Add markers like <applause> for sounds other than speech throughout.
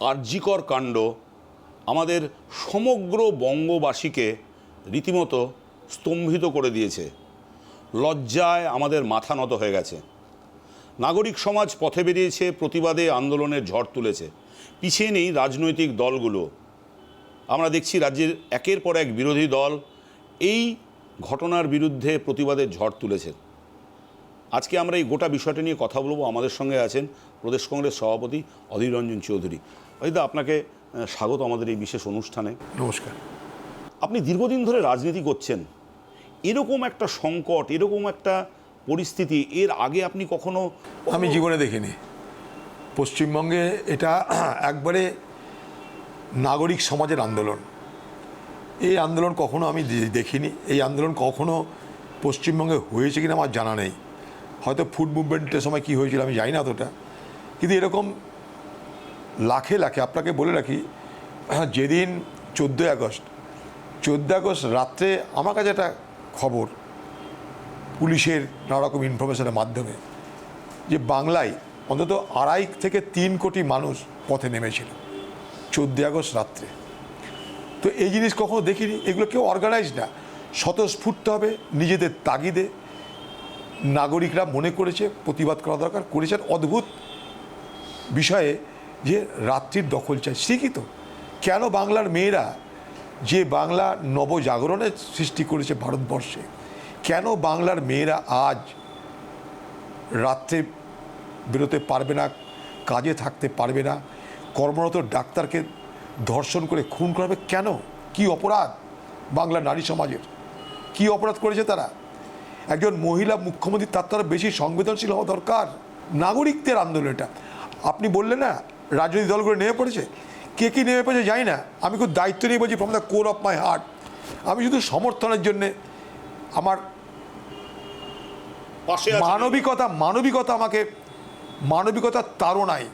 আর্যিকর কাণ্ড আমাদের সমগ্র বঙ্গবাসীকে রীতিমতো স্তম্ভিত করে দিয়েছে। লজ্জায় আমাদের মাথা নত হয়ে গেছে। নাগরিক সমাজ পথে বেরিয়েছে, প্রতিবাদে আন্দোলনের ঝড় তুলেছে। পিছিয়ে নেই রাজনৈতিক দলগুলো। আমরা দেখছি রাজ্যের একের পর এক বিরোধী দল এই ঘটনার বিরুদ্ধে প্রতিবাদের ঝড় তুলেছে। আজকে আমরা এই গোটা বিষয়টা নিয়ে কথা বলব। আমাদের সঙ্গে আছেন প্রদেশ কংগ্রেস সভাপতি অধীর রঞ্জন চৌধুরী। অজিদা আপনাকে স্বাগত আমাদের এই বিশেষ অনুষ্ঠানে। নমস্কার। আপনি দীর্ঘদিন ধরে রাজনীতি করছেন। এরকম একটা সংকট এরকম একটা পরিস্থিতি এর আগে আপনি কখনো আমি জীবনে দেখিনি। পশ্চিমবঙ্গে এটা <clears throat> একবারে নাগরিক সমাজের আন্দোলন। এই আন্দোলন কখনো আমি দেখিনি। এই আন্দোলন কখনো পশ্চিমবঙ্গে হয়েছে কিনা আমার জানা নেই। হয়তো ফুড মুভমেন্টের সময় কি হয়েছিল আমি জানি না অতটা। কিন্তু এরকম লাখে লাখে, আপনাকে বলে রাখি যেদিন চোদ্দোই আগস্ট চোদ্দোই আগস্ট রাত্রে আমার কাছে একটা খবর পুলিশের নানা রকম ইনফরমেশনের মাধ্যমে, যে বাংলায় অন্তত আড়াই থেকে তিন কোটি মানুষ পথে নেমেছিল চোদ্দোই আগস্ট রাত্রে। তো এই জিনিস কখনো দেখিনি, এগুলো কেউ অর্গানাইজ না। স্বতঃস্ফূর্ত হবে নিজেদের তাগিদে। নাগরিকরা মনে করেছে, প্রতিবাদ করা দরকার, করেছেন অদ্ভুত বিষয়ে যে রাত্রির দখল চাই, ঠিকই তো। কেন বাংলার মেয়েরা যে বাংলা নবজাগরণের সৃষ্টি করেছে ভারতবর্ষে, কেন বাংলার মেয়েরা আজ রাত্রে বেরোতে পারবে না, কাজে থাকতে পারবে না, কর্মরত ডাক্তারকে ধর্ষণ করে খুন করাবে কেন? কি অপরাধ বাংলার নারী সমাজের? কি অপরাধ করেছে তারা? একজন মহিলা মুখ্যমন্ত্রী, তার তারা বেশি সংবেদনশীল হওয়া দরকার। নাগরিকদের আন্দোলন এটা। আপনি বললেন না রাজনৈতিক দলগুলো নেমে পড়েছে? কে কী নেমে পড়েছে জানি না। আমি খুব দায়িত্ব নিয়ে বলছি from the core of my heart আমি শুধু সমর্থনের জন্যে আমার মানবিকতা মানবিকতা আমাকে মানবিকতার তাড়নায়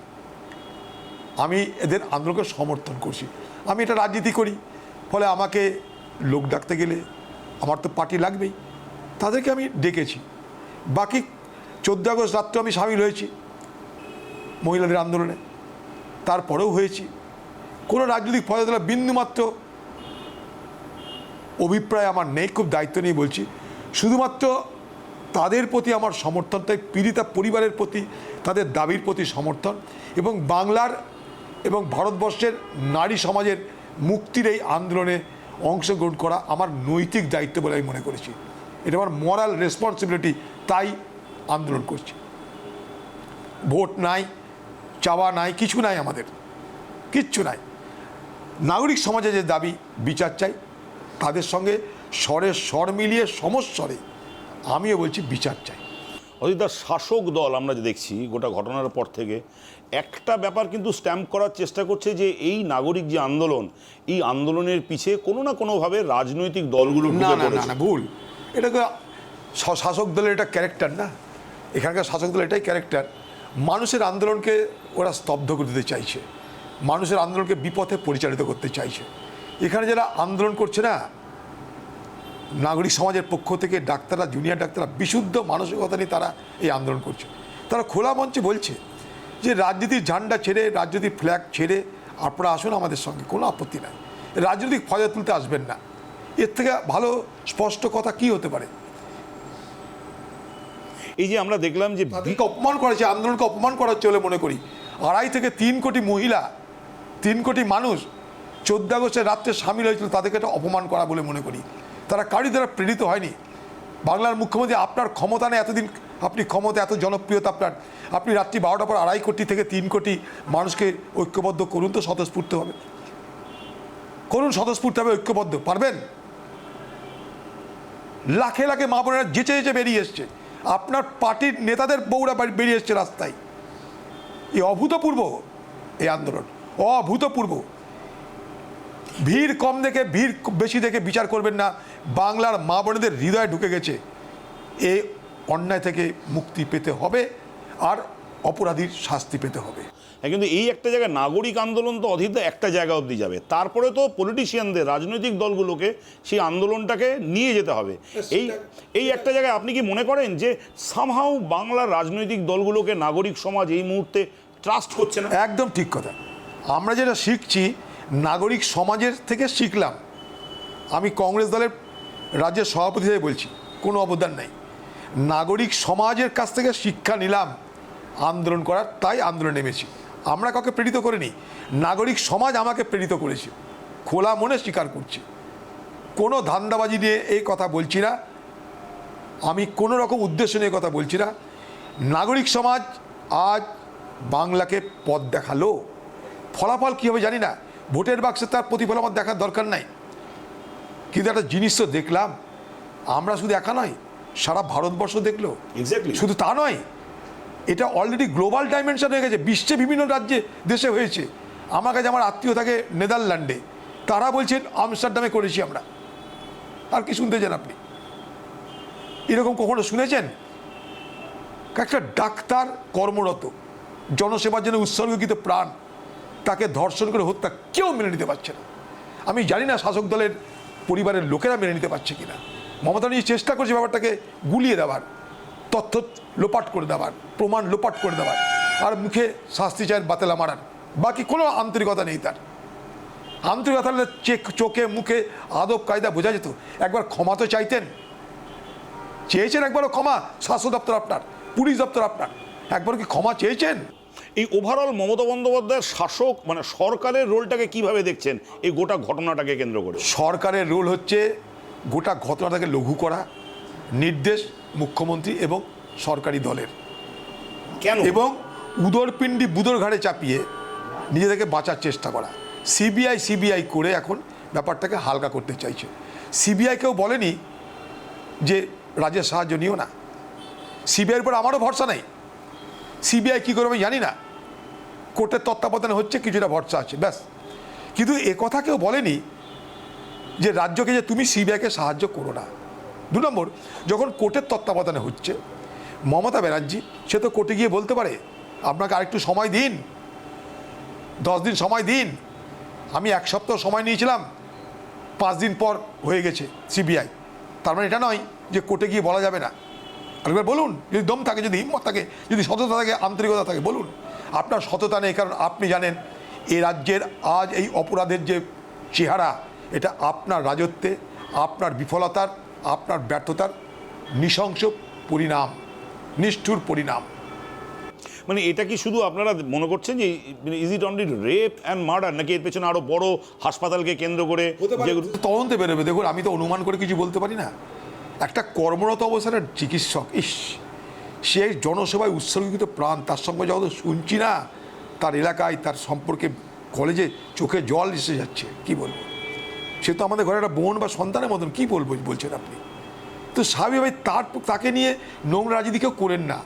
আমি এদের আন্দোলনকে সমর্থন করছি। আমি এটা রাজনীতি করি ফলে আমাকে লোক ডাকতে গেলে আমার তো পার্টি লাগবেই। তাদেরকে আমি ডেকেছি। বাকি চোদ্দ আগস্ট রাত্রে আমি সামিল হয়েছি মহিলাদের আন্দোলনে। তারপরেও হয়েছি। কোনো রাজনৈতিক পদতলা বিন্দুমাত্র অভিপ্রায় আমার নেই, খুব দায়িত্ব নিয়ে বলছি। শুধুমাত্র তাদের প্রতি আমার সমর্থন, তাই পীড়িতা পরিবারের প্রতি, তাদের দাবির প্রতি সমর্থন এবং বাংলার এবং ভারতবর্ষের নারী সমাজের মুক্তির এই আন্দোলনে অংশগ্রহণ করা আমার নৈতিক দায়িত্ব বলে আমি মনে করেছি। এটা আমার মরাল রেসপন্সিবিলিটি তাই আন্দোলন করছি। ভোট নাই চাওয়া নাই কিছু নাই আমাদের। কিচ্ছু নাই। নাগরিক সমাজে যে দাবি বিচার চাই তাদের সঙ্গে স্বরে স্বর মিলিয়ে সমস্বরে আমিও বলছি বিচার চাই। অজিতদা শাসক দল আমরা যে দেখছি গোটা ঘটনার পর থেকে একটা ব্যাপার কিন্তু স্ট্যাম্প করার চেষ্টা করছে যে এই নাগরিক যে আন্দোলন এই আন্দোলনের পিছে কোনো না কোনোভাবে রাজনৈতিক দলগুলো না না না না ভুল। এটা তো শ- শাসক দলের এটা ক্যারেক্টার না। এখানকার শাসক দলের এটাই ক্যারেক্টার মানুষের আন্দোলনকে ওরা স্তব্ধ করে দিতে চাইছে। মানুষের আন্দোলনকে বিপথে পরিচালিত করতে চাইছে। এখানে যারা আন্দোলন করছে না নাগরিক সমাজের পক্ষ থেকে ডাক্তাররা জুনিয়র ডাক্তাররা বিশুদ্ধ মানসিকতা নিয়ে তারা এই আন্দোলন করছে। তারা খোলা মঞ্চে বলছে যে রাজনীতির ঝান্ডা ছেড়ে রাজনৈতিক ফ্ল্যাগ ছেড়ে আপনারা আসুন আমাদের সঙ্গে কোনো আপত্তি নাই। রাজনৈতিক ফয়দা তুলতে আসবেন না। এর থেকে ভালো স্পষ্ট কথা কি হতে পারে? এই যে আমরা দেখলাম যে অপমান করেছে আন্দোলনকে অপমান করা হচ্ছে বলে মনে করি। আড়াই থেকে তিন কোটি মহিলা, তিন কোটি মানুষ চোদ্দ আগস্টের রাত্রে সামিল হয়েছিল তাদেরকে একটা অপমান করা বলে মনে করি। তারা কারি দ্বারা প্রেরিত হয়নি। বাংলার মুখ্যমন্ত্রী আপনার ক্ষমতা নেই এতদিন, আপনি ক্ষমতা, এত জনপ্রিয়তা আপনার। আপনি রাত্রি বারোটার পর আড়াই কোটি থেকে তিন কোটি মানুষকে ঐক্যবদ্ধ করুন তো স্বতঃস্ফূর্তভাবে করুন স্বতঃস্ফূর্তভাবে ঐক্যবদ্ধ, পারবেন? লাখে লাখে মা বোনেরা যেচে যেচে বেরিয়ে এসছে। আপনার পার্টির নেতাদের বউরা বেরিয়ে এসছে রাস্তায়। এই অভূতপূর্ব এই আন্দোলন, অভূতপূর্ব। ভিড় কম দেখে, ভিড় বেশি দেখে বিচার করবেন না। বাংলার মা বোনেদের হৃদয়ে ঢুকে গেছে। এই অন্যায় থেকে মুক্তি পেতে হবে আর অপরাধীর শাস্তি পেতে হবে। কিন্তু এই একটা জায়গায় নাগরিক আন্দোলন তো অধীর একটা জায়গা অবধি যাবে। তারপরে তো পলিটিশিয়ানদের রাজনৈতিক দলগুলোকে সেই আন্দোলনটাকে নিয়ে যেতে হবে। এই এই একটা জায়গায় আপনি কি মনে করেন যে সামহাও বাংলার রাজনৈতিক দলগুলোকে নাগরিক সমাজ এই মুহূর্তে ট্রাস্ট করছে না? একদম ঠিক কথা। আমরা যেটা শিখছি নাগরিক সমাজের থেকে শিখলাম। আমি কংগ্রেস দলের রাজ্যের সভাপতি হিসেবে বলছি কোনো অবদান নাই। নাগরিক সমাজের কাছ থেকে শিক্ষা নিলাম আন্দোলন করার তাই আন্দোলন নেমেছি। আমরা কাউকে প্রেরিত করিনি। নাগরিক সমাজ আমাকে প্রেরিত করেছে। খোলা মনে স্বীকার করছি। কোনো ধান্দাবাজি নিয়ে এই কথা বলছি না। আমি কোনো রকম উদ্দেশ্য নিয়ে কথা বলছি না। নাগরিক সমাজ আজ বাংলাকে পথ দেখাল। ফলাফল কী হবে জানি না। ভোটের বাক্সে তার প্রতিফল আমার দেখার দরকার নাই। কিন্তু একটা জিনিস তো দেখলাম। আমরা শুধু একা নয় সারা ভারতবর্ষ দেখল। শুধু তা নয় এটা অলরেডি গ্লোবাল ডাইমেনশন হয়ে গেছে, বিশ্বে বিভিন্ন রাজ্যে, দেশে হয়েছে। আমার কাছে আমার আত্মীয় থাকে নেদারল্যান্ডে। তারা বলছেন, আমস্টারডামে করেছি আমরা। আর কি শুনতে চান আপনি? এরকম কখনো শুনেছেন? একটা ডাক্তার কর্মরত, জনসেবার জন্য উৎসর্গকৃত প্রাণ, তাকে ধর্ষণ করে হত্যা কেউ মেনে নিতে পারছে না। আমি জানি না শাসক দলের পরিবারের লোকেরা মেনে নিতে পারছে কিনা। মমতা নিজে চেষ্টা করছে ব্যাপারটাকে গুলিয়ে দেওয়ার। তথ্য লোপাট করে দেওয়ার প্রমাণ লোপাট করে দেওয়ার আর মুখে শাস্তি চায়ের বাতেলা মারার। বাকি কোনো আন্তরিকতা নেই তার। আন্তরিকতা চেক চোখে মুখে আদব কায়দা বোঝা যেত। একবার ক্ষমা তো চাইতেন। চেয়েছেন একবারও ক্ষমা স্বাস্থ্য দপ্তর আপনার পুলিশ দপ্তর আপনার। একবার কি ক্ষমা চেয়েছেন? এই ওভারঅল মমতা বন্দ্যোপাধ্যায়ের শাসক মানে সরকারের রোলটাকে কীভাবে দেখছেন? এই গোটা ঘটনাটাকে কেন্দ্র করে। সরকারের রোল হচ্ছে গোটা ঘটনাটাকে লঘু করা নির্দেশ মুখ্যমন্ত্রী এবং সরকারি দলের। কেন? এবং উদরপিণ্ডি বুদর ঘাড়ে চাপিয়ে নিজেদেরকে বাঁচার চেষ্টা করা। সিবিআই সিবিআই করে এখন ব্যাপারটাকে হালকা করতে চাইছে। সিবিআইকেও বলেনি যে রাজ্যের সাহায্য নিও না। সিবিআইয়ের উপর আমারও ভরসা নেই। সিবিআই কী করবে আমি জানি না। কোর্টের তত্ত্বাবধানে হচ্ছে কিছুটা ভরসা আছে ব্যাস। কিন্তু এ কথা কেউ বলেনি যে রাজ্যকে যে তুমি সিবিআইকে সাহায্য করো না। দু নম্বর, যখন কোর্টের তত্ত্বাবধানে হচ্ছে, মমতা ব্যানার্জি, সে তো কোর্টে গিয়ে বলতে পারে, আপনাকে আরেকটু সময় দিন, দশ দিন সময় দিন, আমি এক সপ্তাহ সময় নিয়েছিলাম, পাঁচ দিন পর হয়ে গেছে সিবিআই। তার মানে এটা নয় যে কোর্টে গিয়ে বলা যাবে না। আরেকবার বলুন, যদি দম থাকে, যদি হিম্মত থাকে, যদি সততা থাকে, আন্তরিকতা থাকে, বলুন, আপনার সততা নেই, কারণ আপনি জানেন এই রাজ্যের আজ এই অপরাধের যে চেহারা, এটা আপনার রাজত্বে, আপনার বিফলতার আপনার ব্যর্থতার নৃশংস পরিণাম নিষ্ঠুর পরিণাম। মানে এটা কি শুধু আপনারা মনে করছেন যে is it only rape and murder নাকি এর পেছনে আরও বড় হাসপাতালকে কেন্দ্র করে তদন্তে বেরোবে। দেখুন আমি তো অনুমান করে কিছু বলতে পারি না। একটা কর্মরত অবস্থানের চিকিৎসক ইস সে জনসেবায় উৎসর্গিত প্রাণ তার সঙ্গে যখন শুনছি না তার এলাকায় তার সম্পর্কে কলেজে চোখে জল এসে যাচ্ছে। কি বলব? সে তো আমাদের ঘরে একটা বোন বা সন্তানের মতন, কি বলব বলছেন আপনি? তো স্বাভাবিকভাবে তার তাকে নিয়ে নোংরা যদি কেউ করেন না।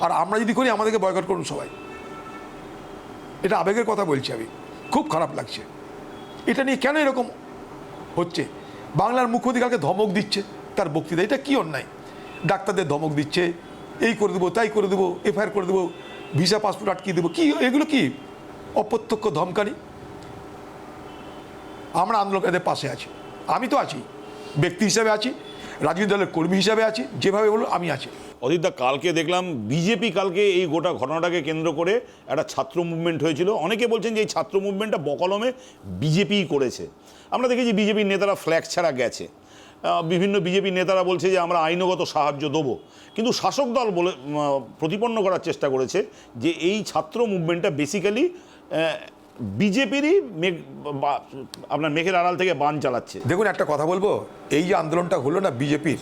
আর আমরা যদি করি, আমাদেরকে বয়কট করুন সবাই। এটা আবেগের কথা বলছি আমি। খুব খারাপ লাগছে। এটা নিয়ে কেন এরকম হচ্ছে? বাংলার মুখ্যমন্ত্রী ধমক দিচ্ছে, তার বক্তৃতা। এটা কী অন্যায়? ডাক্তারদের ধমক দিচ্ছে, এই করে দেবো, তাই করে দেবো, এফআইআর করে দেবো, ভিসা, পাসপোর্ট আটকিয়ে দেবো। কী, এগুলো কি? অপ্রত্যক্ষ ধমকানি? আমরা আন্দোলনকারীদের পাশে আছি। আমি তো আছি। ব্যক্তি হিসাবে আছি, রাজনৈতিক দলের কর্মী হিসাবে আছি, যেভাবে বলুন আমি আছি। অদিতদা, কালকে দেখলাম বিজেপি কালকে এই গোটা ঘটনাটাকে কেন্দ্র করে একটা ছাত্র মুভমেন্ট হয়েছিল। অনেকে বলছেন যে এই ছাত্র মুভমেন্টটা বকলমে বিজেপিই করেছে। আমরা দেখেছি বিজেপির নেতারা ফ্ল্যাগ ছাড়া গেছে। বিভিন্ন বিজেপি নেতারা বলছে যে আমরা আইনগত সাহায্য দেবো। কিন্তু শাসক দল বলে প্রতিপন্ন করার চেষ্টা করেছে যে এই ছাত্র মুভমেন্টটা বেসিক্যালি বিজেপিরই আপনার মেঘের আড়াল থেকে বান চালাচ্ছে। দেখুন, একটা কথা বলব, এই যে আন্দোলনটা হলো না বিজেপির,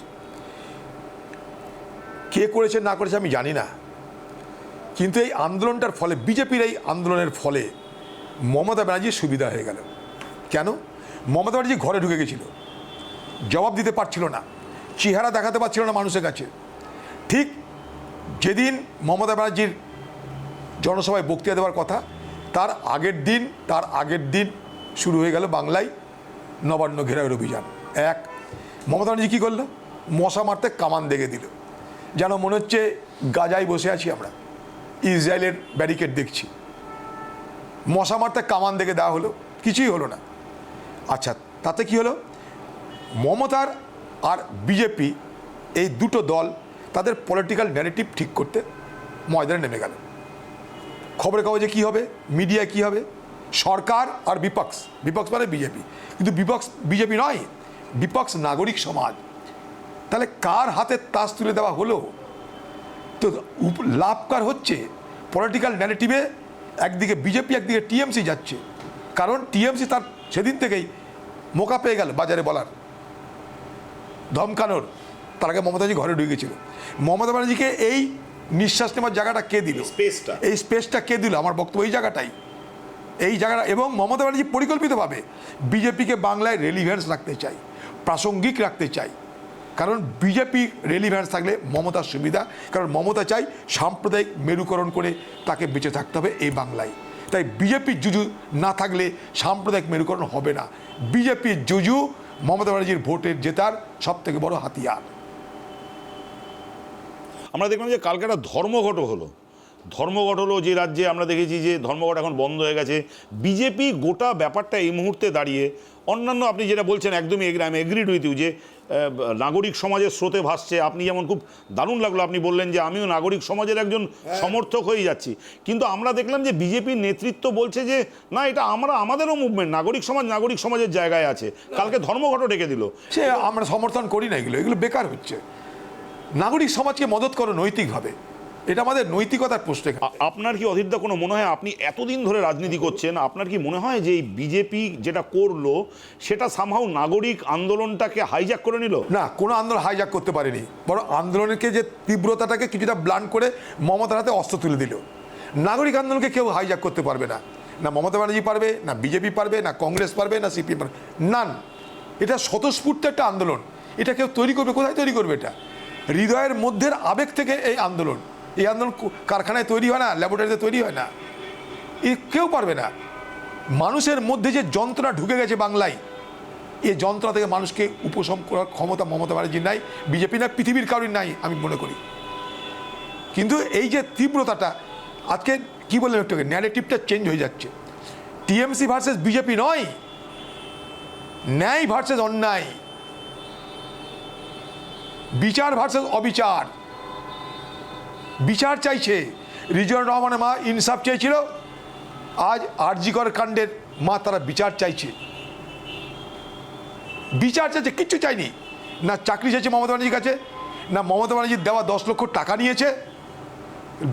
কে করেছে, না করেছে আমি জানি না। কিন্তু এই আন্দোলনটার ফলে, বিজেপির এই আন্দোলনের ফলে মমতা ব্যানার্জির সুবিধা হয়ে গেল। কেন? মমতা ব্যানার্জি ঘরে ঢুকে গেছিল। জবাব দিতে পারছিল না। চেহারা দেখাতে পারছিল না মানুষের কাছে। ঠিক যেদিন মমতা ব্যানার্জির জনসভায় বক্তৃতা দেওয়ার কথা তার আগের দিন, তার আগের দিন শুরু হয়ে গেল বাংলায় নবান্ন ঘেরাওয়ের অভিযান। এক, মমতা ব্যানার্জি কী করল? মশা মারতে কামান দেখে দিল। যেন মনে হচ্ছে গাজায় বসে আছি আমরা। ইসরায়েলের ব্যারিকেড দেখছি। মশা মারতে কামান দেখে দেওয়া হলো। কিছুই হলো না। আচ্ছা তাতে কি হলো? মমতার আর বিজেপি এই দুটো দল তাদের পলিটিক্যাল ন্যারেটিভ ঠিক করতে ময়দানে নেমে গেল। খবরের কাগজে কী হবে? মিডিয়ায় কী হবে? সরকার আর বিপক্ষ। বিপক্ষ মানে বিজেপি। কিন্তু বিপক্ষ বিজেপি নয়, বিপক্ষ নাগরিক সমাজ। তাহলে কার হাতে তাস তুলে দেওয়া হলো? তো উপ- লাভ কার হচ্ছে? পলিটিক্যাল ন্যারেটিভে একদিকে বিজেপি, একদিকে টিএমসি যাচ্ছে। কারণ টিএমসি তার সেদিন থেকেই মোকা পেয়ে গেল বাজারে বলার। ধমকানোর। তার আগে মমতাজি ঘরে ঢুকেছিল মমতা ব্যানার্জিকে এই নিঃশ্বাস নেওয়ার জায়গাটা কে দিল? স্পেসটা এই স্পেসটা কে দিল? আমার বক্তব্য এই জায়গাটাই। এই জায়গাটা এবং মমতা ব্যানার্জি পরিকল্পিতভাবে বিজেপিকে বাংলায় রেলিভেন্স রাখতে চাই প্রাসঙ্গিক রাখতে চাই। কারণ বিজেপি রেলিভেন্স থাকলে মমতার সুবিধা কারণ মমতা চাই সাম্প্রদায়িক মেরুকরণ করে তাকে বেঁচে থাকতে হবে এই বাংলায়। তাই বিজেপির জুজু না থাকলে সাম্প্রদায়িক মেরুকরণ হবে না। বিজেপির জুজু মমতা ব্যানার্জির ভোটের জেতার সব থেকে বড় হাতিয়ার। আমরা দেখলাম যে কালকে একটা ধর্মঘট হলো। ধর্মঘট হলো যে রাজ্যে আমরা দেখেছি যে ধর্মঘট এখন বন্ধ হয়ে গেছে। বিজেপি গোটা ব্যাপারটা এই মুহূর্তে দাঁড়িয়ে অন্যান্য আপনি যেটা বলছেন একদমই এগ্রি আমি এগ্রিড উইথ ইউ যে নাগরিক সমাজের স্রোতে ভাসছে। আপনি যেমন খুব দারুণ লাগল আপনি বললেন যে আমিও নাগরিক সমাজের একজন সমর্থক হয়ে যাচ্ছি। কিন্তু আমরা দেখলাম যে বিজেপির নেতৃত্ব বলছে যে না এটা আমরা আমাদেরও মুভমেন্ট নাগরিক সমাজ নাগরিক সমাজের জায়গায় আছে। কালকে ধর্মঘটও ডেকে দিল। সে আমরা সমর্থন করি না এগুলো এগুলো বেকার হচ্ছে। নাগরিক সমাজকে মদত করো নৈতিকভাবে। এটা আমাদের নৈতিকতার প্রশ্ন আপনার কি অধীরদা কোনো মনে হয়? আপনি এতদিন ধরে রাজনীতি করছেন আপনার কি মনে হয় যে এই বিজেপি যেটা করল সেটা সামহাও নাগরিক আন্দোলনটাকে হাইজ্যাক করে নিল? না কোনো আন্দোলন হাইজাক করতে পারেনি। বড় আন্দোলনকে যে তীব্রতাটাকে কিছুটা ব্লান করে মমতার হাতে অস্ত্র তুলে দিল। নাগরিক আন্দোলনকে কেউ হাইজাক করতে পারবে না। না মমতা ব্যানার্জি পারবে না বিজেপি পারবে না কংগ্রেস পারবে না সিপিএম পারবে নান এটা স্বতঃস্ফূর্ত একটা আন্দোলন। এটা কেউ তৈরি করবে? কোথায় তৈরি করবে এটা? হৃদয়ের মধ্যের আবেগ থেকে এই আন্দোলন। এই আন্দোলন কারখানায় তৈরি হয় না ল্যাবরেটরিতে তৈরি হয় না। এ কেউ পারবে না। মানুষের মধ্যে যে যন্ত্রণা ঢুকে গেছে বাংলায় এই যন্ত্রণা থেকে মানুষকে উপশম করার ক্ষমতা মমতা ব্যানার্জির নাই, বিজেপি না পৃথিবীর কারোর নাই, আমি মনে করি। কিন্তু এই যে তীব্রতাটা, আজকে কি বললেন একটু ন্যারেটিভটা চেঞ্জ হয়ে যাচ্ছে। টিএমসি ভার্সেস বিজেপি নয়, ন্যায় ভার্সেস অন্যায়। বিচার ভার্সেস অবিচার। বিচার চাইছে রিজওয়ান রহমানের মা ইনসাফ চেয়েছিল। আজ আরজিকর কাণ্ডের মা তারা বিচার চাইছে। বিচার চাইছে, কিচ্ছু চাইনি। না চাকরি চাইছে মমতা ব্যানার্জির কাছে, না মমতা ব্যানার্জির দেওয়া দশ লক্ষ টাকা নিয়েছে,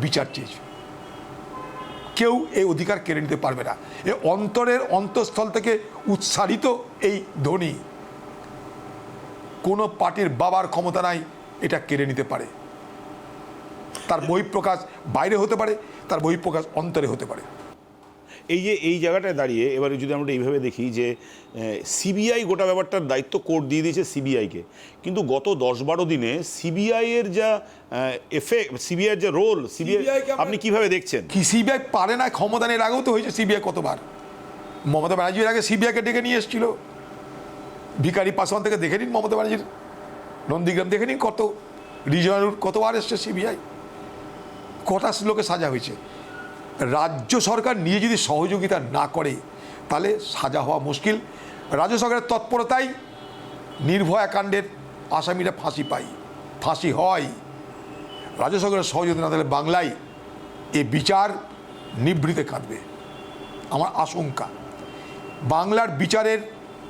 বিচার চেয়েছে। কেউ এই অধিকার কেড়ে নিতে পারবে না। এ অন্তরের অন্তঃস্থল থেকে উৎসারিত এই ধ্বনি কোনো পার্টির বাবার ক্ষমতা নাই এটা কেড়ে নিতে পারে। তার বহিঃপ্রকাশ বাইরে হতে পারে তার বহিঃপ্রকাশ অন্তরে হতে পারে। এই যে এই জায়গাটায় দাঁড়িয়ে এবারে যদি আমরা এইভাবে দেখি যে সিবিআই গোটা ব্যাপারটার দায়িত্ব কোর্ট দিয়ে দিয়েছে সিবিআইকে। কিন্তু গত দশ বারো দিনে সিবিআই এর যা এফেক্ট সিবিআই যে রোল সিবিআই আপনি কীভাবে দেখছেন? কি সিবিআই পারে না ক্ষমতা নেই আগেও তো হয়েছে সিবিআই কতবার? মমতা ব্যানার্জির আগে সিবিআইকে ডেকে নিয়ে এসেছিল। ভিকারি পাসওয়ান থেকে দেখে নিন মমতা ব্যানার্জির। নন্দীগ্রাম দেখে নিন কত রিজনালুর কতবার এসছে সিবিআই কটা লোকে সাজা হয়েছে। রাজ্য সরকার নিয়ে যদি সহযোগিতা না করে, তাহলে সাজা হওয়া মুশকিল। রাজ্য সরকারের তৎপরতাই নির্ভয়া কাণ্ডের আসামিরা ফাঁসি পায়। ফাঁসি হয়। রাজ্য সরকারের সহযোগিতা না তাহলে বাংলায় এ বিচার নিভৃতে কাঁদবে। আমার আশঙ্কা, বাংলার বিচারের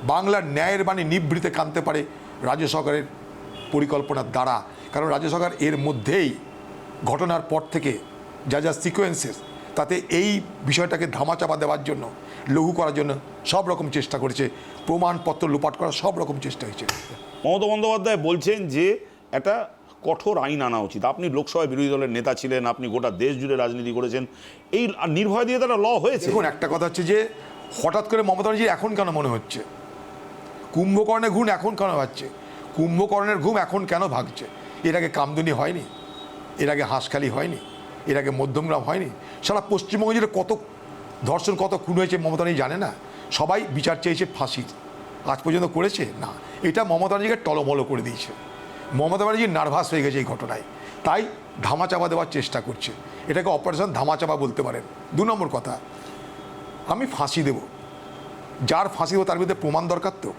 বাংলার ন্যায়ের বাণী নিভৃতে কাঁদতে পারে রাজ্য সরকারের পরিকল্পনার দ্বারা। কারণ রাজ্য সরকার এর মধ্যেই ঘটনার পর থেকে যা যা সিকোয়েন্সেস তাতে এই বিষয়টাকে ধামাচাপা দেওয়ার জন্য লঘু করার জন্য সব রকম চেষ্টা করেছে। প্রমাণপত্র লোপাট করার সব রকম চেষ্টা হয়েছে। মমতা বন্দ্যোপাধ্যায় বলছেন যে একটা কঠোর আইন আনা উচিত। আপনি লোকসভায় বিরোধী দলের নেতা ছিলেন আপনি গোটা দেশ জুড়ে রাজনীতি করেছেন। এই নির্ভয় দিয়ে তারা ল হয়েছে। দেখুন একটা কথা হচ্ছে যে হঠাৎ করে মমতা ব্যানার্জির এখন কেন মনে হচ্ছে? কুম্ভকর্ণের ঘুম এখন কেন ভাগছে? কুম্ভকর্ণের ঘুম এখন কেন ভাগছে? এর আগে কামদুনি হয়নি, এর আগে হাঁসখালি হয়নি, এর আগে মধ্যমগ্রাম হয়নি। সারা পশ্চিমবঙ্গে জুড়ে কত ধর্ষণ, কত খুন হয়েছে মমতা ব্যানার্জি জানে না? সবাই বিচার চেয়েছে ফাঁসির। আজ পর্যন্ত করেছে? না। এটা মমতা ব্যানার্জিকে টলমলো করে দিয়েছে। মমতা ব্যানার্জি নার্ভাস হয়ে গেছে এই ঘটনায়। তাই ধামাচাপা দেওয়ার চেষ্টা করছে। এটাকে অপারেশন ধামাচাপা বলতে পারেন। দু নম্বর কথা, আমি ফাঁসি দেব। যার ফাঁসি দেবো তার বিরুদ্ধে প্রমাণ দরকার তো।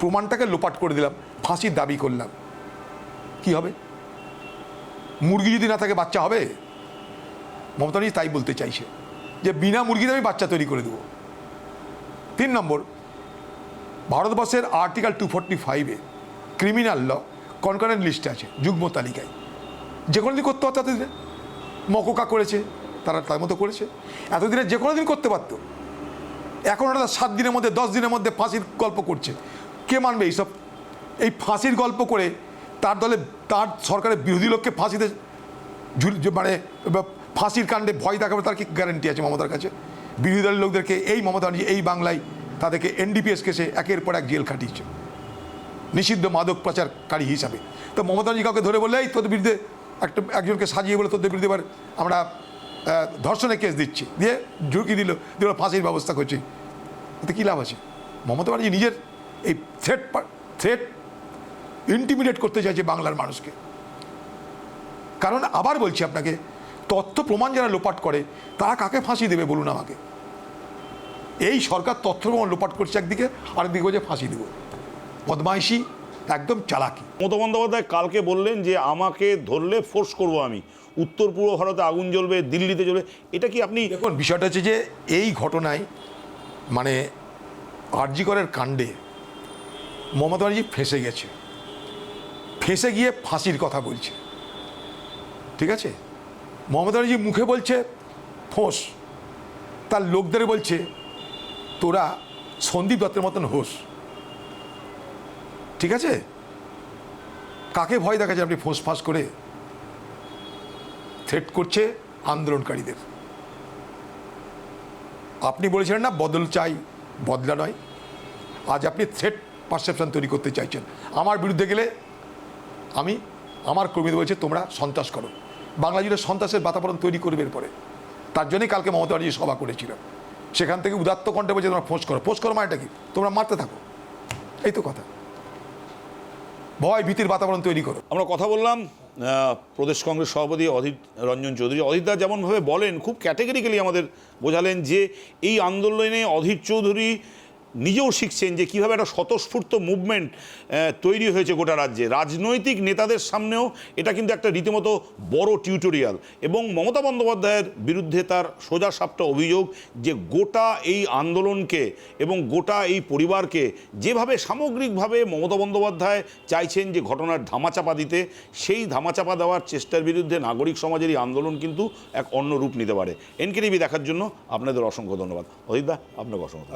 প্রমাণটাকে লোপাট করে দিলাম, ফাঁসির দাবি করলাম। কি হবে? মুরগি যদি না থাকে বাচ্চা হবে? মমতা তাই বলতে চাইছে যে বিনা মুরগিতে আমি বাচ্চা তৈরি করে দেবো। তিন নম্বর, ভারতবর্ষের আর্টিকেল টু ফোর্টি ফাইভে ক্রিমিনাল ল কনকারেন্ট লিস্টে আছে, যুগ্ম তালিকায়। যে কোনো দিন করতে পারতো এতদিনে। মকোকা করেছে, তারা তার মতো করেছে। এতদিনে যে কোনো দিন করতে পারতো। এখন ওরা সাত দিনের মধ্যে, দশ দিনের মধ্যে ফাঁসির গল্প করছে। কে মানবে এইসব? এই ফাঁসির গল্প করে তার দলে, তার সরকারের বিরোধী লোককে ফাঁসিতে মানে ফাঁসির কাণ্ডে ভয় দেখাবে তার কি গ্যারেন্টি আছে মমতার কাছে? বিরোধী দলের লোকদেরকে এই মমতা এই বাংলায় তাদেরকে এনডিপিএস কেসে একের পর এক জেল খাটিয়েছে। নিষিদ্ধ মাদক পাচারকারী হিসাবে। তো মমতা কাউকে ধরে বললে, এই তোদের বিরুদ্ধে একটা, একজনকে সাজিয়ে বলে তোদের বিরুদ্ধে এবার আমরা ধর্ষণের কেস দিচ্ছি। দিয়ে ঝুঁকি দিল, দিয়ে ফাঁসির ব্যবস্থা করছি। এতে কী লাভ আছে? মমতা ব্যানার্জি নিজের এই থ্রেট থ্রেট ইন্টিমিডেট করতে চাইছে বাংলার মানুষকে। কারণ আবার বলছি আপনাকে তথ্য প্রমাণ যারা লোপাট করে তারা কাকে ফাঁসি দেবে বলুন আমাকে? এই সরকার তথ্য প্রমাণ লোপাট করছে একদিকে আরেকদিকে বলছে ফাঁসি দেবো। বদমাইশি একদম চালাকি। মমতা বন্দ্যোপাধ্যায় কালকে বললেন যে আমাকে ধরলে ফোর্স করব আমি। উত্তর পূর্ব ভারতে আগুন জ্বলবে দিল্লিতে জ্বলবে। এটা কি আপনি দেখুন বিষয়টা হচ্ছে যে এই ঘটনায় মানে আরজিকরের কাণ্ডে মমতা ব্যানার্জি ফেসে গেছে। ফেঁসে গিয়ে ফাঁসির কথা বলছে। ঠিক আছে? মমতা ব্যানার্জি মুখে বলছে, ফোঁস। তার লোকদের বলছে, তোরা সন্দীপ দত্তের মতন হোস। ঠিক আছে? কাকে ভয় দেখাচ্ছে আপনি ফোঁস ফাঁস করে? থ্রেট করছে আন্দোলনকারীদের। আপনি বলেছিলেন না, বদল চাই, বদলা নয়। আজ আপনি থ্রেট পারসেপশন তৈরি করতে চাইছেন। আমার বিরুদ্ধে গেলে আমি, আমার কর্মীদের বলছে, তোমরা সন্ত্রাস করো। বাংলা জুড়ে সন্ত্রাসের বাতাবরণ তৈরি করবে এরপরে। তার জন্যই কালকে মমতা ব্যানার্জি সভা করেছিল সেখান থেকে উদাত্ত কণ্ঠে বলছে, তোমরা ফোঁস করো। ফোঁস করো মানেটা কি? তোমরা মারতে থাকো। এই তো কথা। ভয়, ভীতির বাতাবরণ তৈরি করো। আমরা কথা বললাম প্রদেশ কংগ্রেস সভাপতি অধীর, রঞ্জন চৌধুরী। অধীরদা যেমনভাবে বলেন, খুব ক্যাটেগরিক্যালি আমাদের বোঝালেন যে এই আন্দোলনে অধীর চৌধুরী নিজেও শিখছেন যে কীভাবে একটা স্বতঃস্ফূর্ত মুভমেন্ট তৈরি হয়েছে গোটা রাজ্যে। রাজনৈতিক নেতাদের সামনেও এটা কিন্তু একটা রীতিমতো বড় টিউটোরিয়াল এবং মমতা বন্দ্যোপাধ্যায়ের বিরুদ্ধে তার সোজা সাপটা অভিযোগ যে গোটা এই আন্দোলনকে এবং গোটা এই পরিবারকে যেভাবে সামগ্রিকভাবে মমতা বন্দ্যোপাধ্যায় চাইছেন যে ঘটনার ধামাচাপা দিতে, সেই ধামাচাপা দেওয়ার চেষ্টার বিরুদ্ধে নাগরিক সমাজের এই আন্দোলন কিন্তু এক অন্য রূপ নিতে পারে। এনকে দেখার জন্য আপনাদের অসংখ্য ধন্যবাদ। অজিতদা, আপনাকে অসংখ্য।